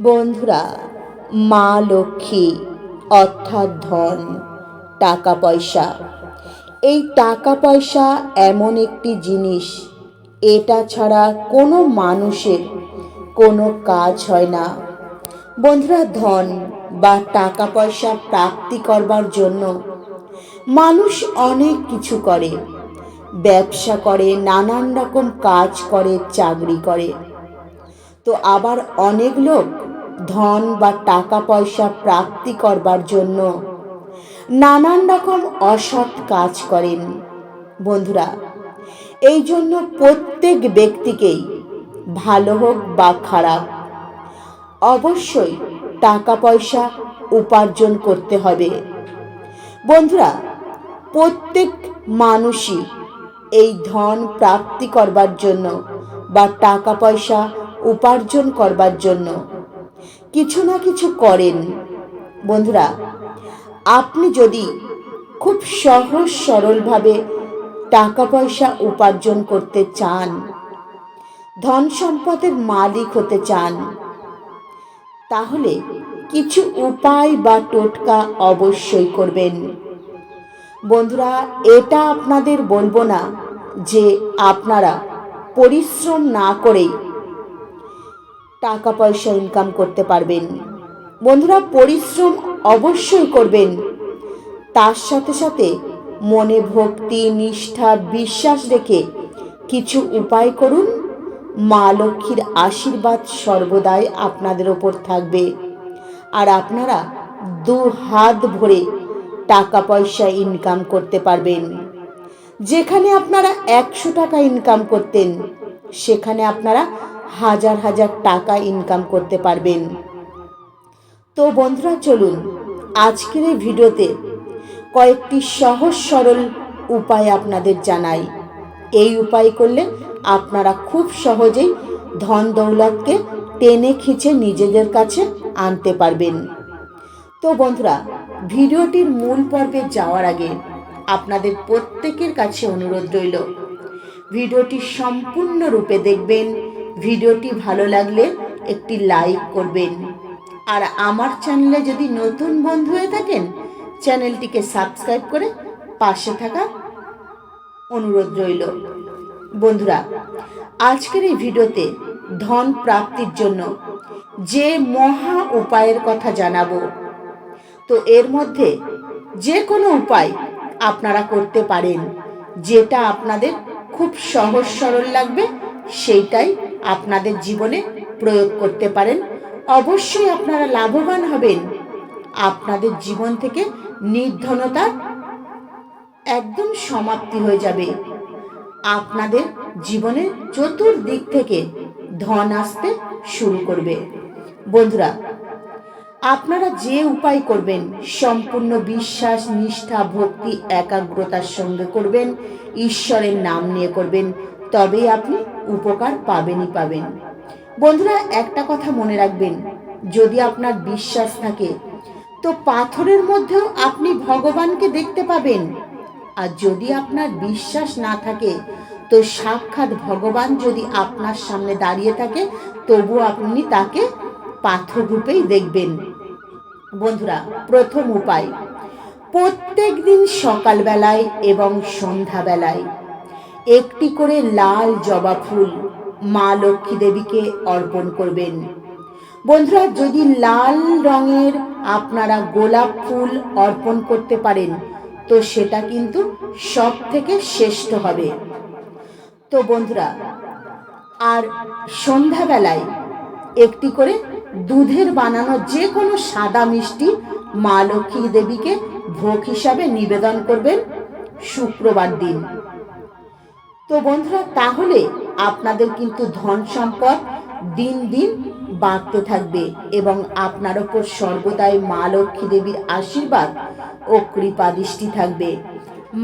বন্ধুরা, মা লক্ষ্মী, অর্থাৎ ধন, টাকা পয়সা। এই টাকা পয়সা এমন একটি জিনিস, এটা ছাড়া কোনো মানুষের কোনো কাজ হয় না। বন্ধুরা, ধন বা টাকা পয়সা প্রাপ্তি করবার জন্য মানুষ অনেক কিছু করে। ব্যবসা করে, নানান রকম কাজ করে, চাকরি করে। তো আবার অনেক লোক ধন বা টাকা পয়সা প্রাপ্তি করবার জন্য নানান রকম অসৎ কাজ করেন। বন্ধুরা, এই জন্য প্রত্যেক ব্যক্তিকেই ভালো হোক বা খারাপ, অবশ্যই টাকা পয়সা উপার্জন করতে হবে। বন্ধুরা, প্রত্যেক মানুষই এই ধন প্রাপ্তি করবার জন্য বা টাকা পয়সা উপার্জন করবার জন্য কিছু না কিছু করেন। বন্ধুরা, আপনি যদি খুব সহজ সরলভাবে টাকা পয়সা উপার্জন করতে চান, ধন সম্পদের মালিক হতে চান, তাহলে কিছু উপায় বা টোটকা অবশ্যই করবেন। বন্ধুরা, এটা আপনাদের বলব না যে আপনারা পরিশ্রম না করেই টাকা পয়সা ইনকাম করতে পারবেন। বন্ধুরা, পরিশ্রম অবশ্যই করবেন। তার সাথে সাথে মনে ভক্তি, নিষ্ঠা, বিশ্বাস রেখে কিছু উপায় করুন। মা লক্ষ্মীর আশীর্বাদ সর্বদাই আপনাদের ওপর থাকবে। আর আপনারা দু হাত ভরে টাকা পয়সা ইনকাম করতে পারবেন। যেখানে আপনারা একশো টাকা ইনকাম করতেন, সেখানে আপনারা হাজার হাজার টাকা ইনকাম করতে পারবেন। তো বন্ধুরা, চলুন আজকের এই ভিডিওতে কয়েকটি সহজ সরল উপায় আপনাদের জানাই। এই উপায় করলে আপনারা খুব সহজেই ধন দৌলতকে টেনে খিচে নিজেদের কাছে আনতে পারবেন। তো বন্ধুরা, ভিডিওটির মূল পর্বে যাওয়ার আগে আপনাদের প্রত্যেকের কাছে অনুরোধ রইল, ভিডিওটি সম্পূর্ণরূপে দেখবেন ভিডিওটি ভালো লাগলে একটি লাইক করবেন। আর আমার চ্যানেলে যদি নতুন বন্ধু হয়ে থাকেন, চ্যানেলটিকে সাবস্ক্রাইব করে পাশে থাকা অনুরোধ রইল। বন্ধুরা, আজকের এই ভিডিওতে ধন প্রাপ্তির জন্য যে মহা উপায়ের কথা জানাব। তো এর মধ্যে যে কোনো উপায় আপনারা করতে পারেন, যেটা আপনাদের খুব সহজ সরল লাগবে সেইটাই আপনাদের জীবনে প্রয়োগ করতে পারেন। অবশ্যই আপনারা লাভবান হবেন। আপনাদের জীবন থেকে নির্ধনতা একদম সমাপ্তি হয়ে যাবে। আপনাদের জীবনের চতুর্দিক থেকে ধন আসতে শুরু করবে। বন্ধুরা, আপনারা যে উপায় করবেন, সম্পূর্ণ বিশ্বাস, নিষ্ঠা, ভক্তি, একাগ্রতার সঙ্গে করবেন, ঈশ্বরের নাম নিয়ে করবেন তবেই আপনি উপকার পাবেনই পাবেন। বন্ধুরা, একটা কথা মনে রাখবেন, যদি আপনার বিশ্বাস থাকে, তো পাথরের মধ্যেও আপনি ভগবানকে দেখতে পাবেন। আর যদি আপনার বিশ্বাস না থাকে, তো সাক্ষাৎ ভগবান যদি আপনার সামনে দাঁড়িয়ে থাকে তবু আপনি তাকে পাথর রূপেই দেখবেন। বন্ধুরা, প্রথম উপায় প্রত্যেক দিন সকালবেলায় এবং সন্ধ্যাবেলায় একটি করে লাল জবা ফুল মা লক্ষ্মী দেবীকে অর্পণ করবেন। বন্ধুরা, যদি লাল রঙের আপনারা গোলাপ ফুল অর্পণ করতে পারেন, তো সেটা কিন্তু সব থেকে শ্রেষ্ঠ হবে। তো বন্ধুরা, আর সন্ধ্যাবেলায় একটি করে দুধের বানানো যে কোনো সাদা মিষ্টি মা লক্ষ্মী দেবীকে ভোগ হিসাবে নিবেদন করবেন শুক্রবার দিন। তো বন্ধুরা, তাহলে আপনাদের কিন্তু ধন সম্পদ দিন দিন বাড়তে থাকবে এবং আপনার ওপর সর্বদাই মা লক্ষ্মী দেবীর আশীর্বাদ ও কৃপা দৃষ্টি থাকবে।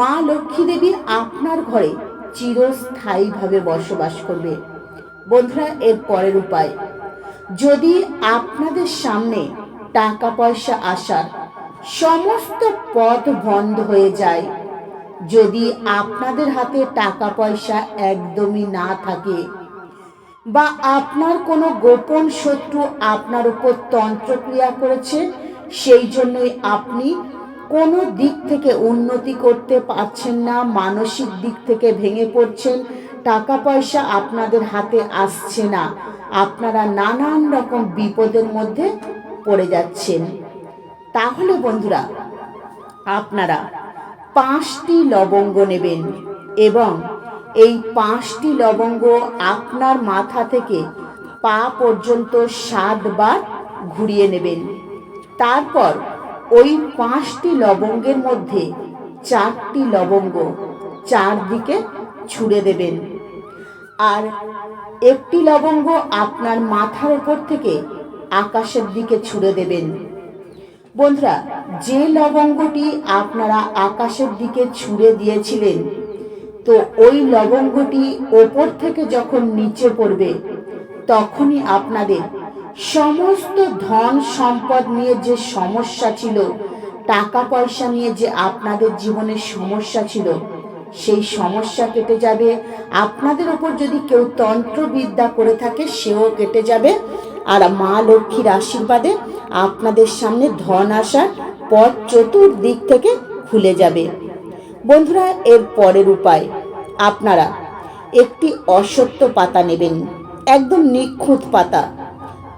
মা লক্ষ্মী দেবীর আপনার ঘরে চিরস্থায়ীভাবে বসবাস করবে। বন্ধুরা, এর পরের উপায়, যদি আপনাদের সামনে টাকা পয়সা আসার সমস্ত পথ বন্ধ হয়ে যায় যদি আপনাদের হাতে টাকা পয়সা একদমই না থাকে বা আপনার কোনো গোপন শত্রু আপনার উপর তন্ত্রক্রিয়া করেছে, সেই জন্যই আপনি কোনো দিক থেকে উন্নতি করতে পারছেন না, মানসিক দিক থেকে ভেঙে পড়ছেন টাকা পয়সা আপনাদের হাতে আসছে না, আপনারা নানান রকম বিপদের মধ্যে পড়ে যাচ্ছেন। তাহলে বন্ধুরা, আপনারা পাঁচটি লবঙ্গ নেবেন এবং এই পাঁচটি লবঙ্গ আপনার মাথা থেকে পা পর্যন্ত সাতবার ঘুরিয়ে নেবেন। তারপর ওই পাঁচটি লবঙ্গের মধ্যে চারটি লবঙ্গ চারদিকে ছুঁড়ে দেবেন। আর একটি লবঙ্গ আপনার মাথার উপর থেকে আকাশের দিকে ছুঁড়ে দেবেন। বন্ধুরা, যে লবঙ্গটি আপনারা আকাশের দিকে ছুঁড়ে দিয়েছিলেন, তো ওই লবঙ্গটি ওপর থেকে যখন নিচে পড়বে, তখনই আপনাদের সমস্ত ধন সম্পদ নিয়ে যে সমস্যা ছিল, টাকা পয়সা নিয়ে যে আপনাদের জীবনে সমস্যা ছিল, সেই সমস্যা কেটে যাবে। আপনাদের ওপর যদি কেউ তন্ত্রবিদ্যা করে থাকে, সেও কেটে যাবে। আর মা লক্ষ্মীর আশীর্বাদে আপনাদের সামনে ধন আসার পথ চতুর্দিক থেকে খুলে যাবে। বন্ধুরা, এর পরের উপায়। আপনারা একটি অসত্য পাতা নেবেন, একদম নিখুঁত পাতা।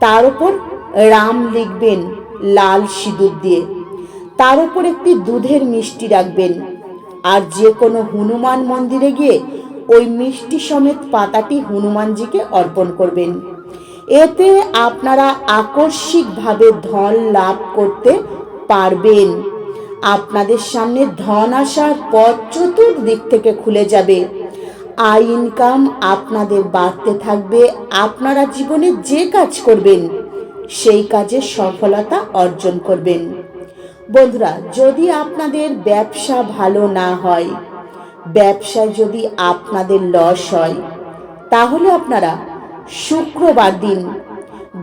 তার উপর রাম লিখবেন লাল সিঁদুর দিয়ে। তার উপর একটি দুধের মিষ্টি রাখবেন। আর যে কোনো হনুমান মন্দিরে গিয়ে ওই মিষ্টি সমেত পাতাটি হনুমানজিকে অর্পণ করবেন। এতে আপনারা আকস্মিকভাবে ধন লাভ করতে পারবেন। আপনাদের সামনে ধন আসার পথ চতুর্দিক থেকে খুলে যাবে। আয় ইনকাম আপনাদের বাড়তে থাকবে, আপনারা জীবনে যে কাজ করবেন, সেই কাজে সফলতা অর্জন করবেন। বন্ধুরা, যদি আপনাদের ব্যবসা ভালো না হয়, ব্যবসায় যদি আপনাদের লস হয়, তাহলে আপনারা শুক্রবার দিন,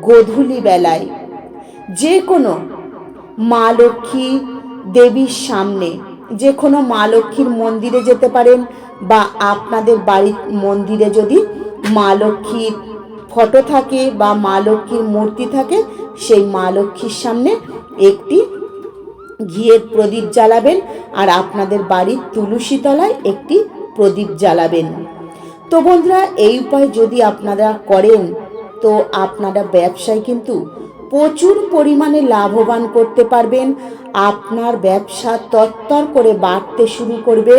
গোধূলি বেলায়, যে কোনো মা লক্ষ্মী দেবীর সামনে, যে কোনো মা লক্ষ্মীর মন্দিরে যেতে পারেন বা আপনাদের বাড়ির মন্দিরে যদি মা লক্ষ্মীর ফটো থাকে বা মা লক্ষ্মীর মূর্তি থাকে, সেই মা লক্ষ্মীর সামনে একটি ঘিয়ের প্রদীপ জ্বালাবেন আর আপনাদের বাড়ির তুলসী তলায় একটি প্রদীপ জ্বালাবেন। তো বন্ধুরা, এই উপায় যদি আপনারা করেন, তো আপনারা ব্যবসায় কিন্তু প্রচুর পরিমাণে লাভবান করতে পারবেন। আপনার ব্যবসা তত্তর করে বাড়তে শুরু করবে।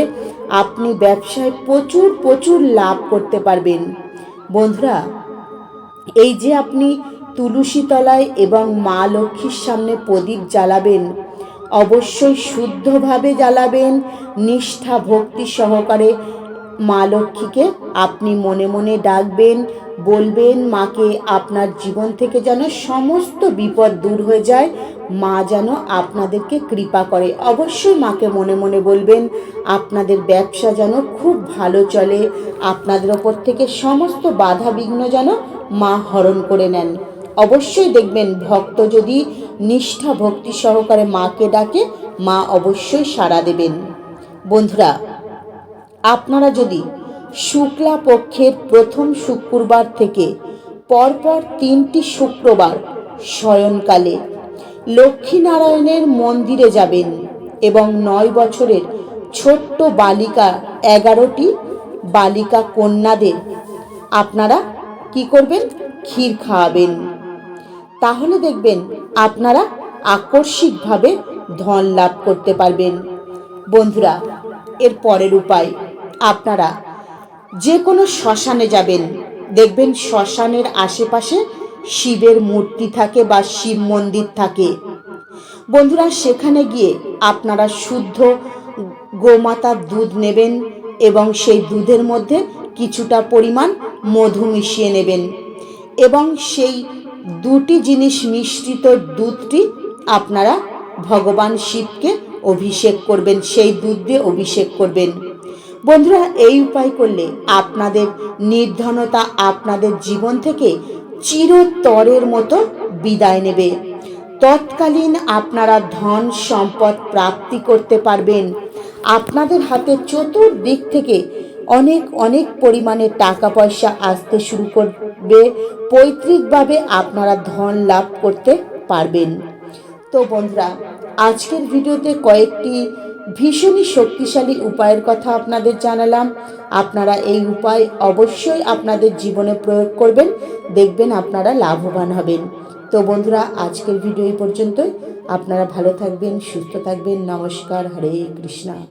আপনি ব্যবসায় প্রচুর প্রচুর লাভ করতে পারবেন। বন্ধুরা, এই যে আপনি তুলসী তলায় এবং মা লক্ষ্মীর সামনে প্রদীপ জ্বালাবেন, অবশ্যই শুদ্ধভাবে জ্বালাবেন, নিষ্ঠা, ভক্তি সহকারে মা লক্ষ্মীকে আপনি মনে মনে ডাকবেন, বলবেন, মাকে আপনার জীবন থেকে যেন সমস্ত বিপদ দূর হয়ে যায়। মা যেন আপনাদেরকে কৃপা করে। অবশ্যই মাকে মনে মনে বলবেন, আপনাদের ব্যবসা যেন খুব ভালো চলে। আপনাদের ওপর থেকে সমস্ত বাধা বিঘ্ন যেন মা হরণ করে নেন। অবশ্যই দেখবেন, ভক্ত যদি নিষ্ঠা ভক্তি সহকারে মাকে ডাকে, মা অবশ্যই সাড়া দেবেন। বন্ধুরা আপনারা যদি শুক্লা পক্ষের প্রথম শুক্রবার থেকে পরপর তিনটি শুক্রবার শয়নকালে লক্ষ্মীনারায়ণের মন্দিরে যাবেন এবং নয় বছরের ছোট্ট বালিকা এগারোটি বালিকা কন্যাদের আপনারা কি করবেন? ক্ষীর খাওয়াবেন। তাহলে দেখবেন আপনারা আকস্মিকভাবে ধন লাভ করতে পারবেন। বন্ধুরা, এর পরের উপায়। আপনারা। যে কোনো শ্মশানে যাবেন। দেখবেন শ্মশানের আশেপাশে শিবের মূর্তি থাকে বা শিব মন্দির থাকে। বন্ধুরা, সেখানে গিয়ে আপনারা শুদ্ধ গোমাতার দুধ নেবেন এবং সেই দুধের মধ্যে কিছুটা পরিমাণ মধু মিশিয়ে নেবেন এবং সেই দুটি জিনিস মিশ্রিত দুধটি আপনারা ভগবান শিবকে অভিষেক করবেন, সেই দুধ দিয়ে অভিষেক করবেন। বন্ধুরা, এই উপায় করলে আপনাদের নির্ধনতা আপনাদের জীবন থেকে চিরতরের মতো বিদায় নেবে। তৎকালীন আপনারা ধন সম্পদ প্রাপ্তি করতে পারবেন। আপনাদের হাতে চতুর্দিক থেকে অনেক অনেক পরিমাণে টাকা পয়সা আসতে শুরু করবে। পৈতৃকভাবে আপনারা ধন লাভ করতে পারবেন। তো বন্ধুরা, আজকের ভিডিওতে কয়েকটি ভীষণই শক্তিশালী উপায়ের কথা আপনাদের জানালাম। আপনারা এই উপায় অবশ্যই আপনাদের জীবনে প্রয়োগ করবেন, দেখবেন আপনারা লাভবান হবেন। তো বন্ধুরা, আজকের ভিডিও এই পর্যন্তই। আপনারা ভালো থাকবেন, সুস্থ থাকবেন। নমস্কার, হরে কৃষ্ণা।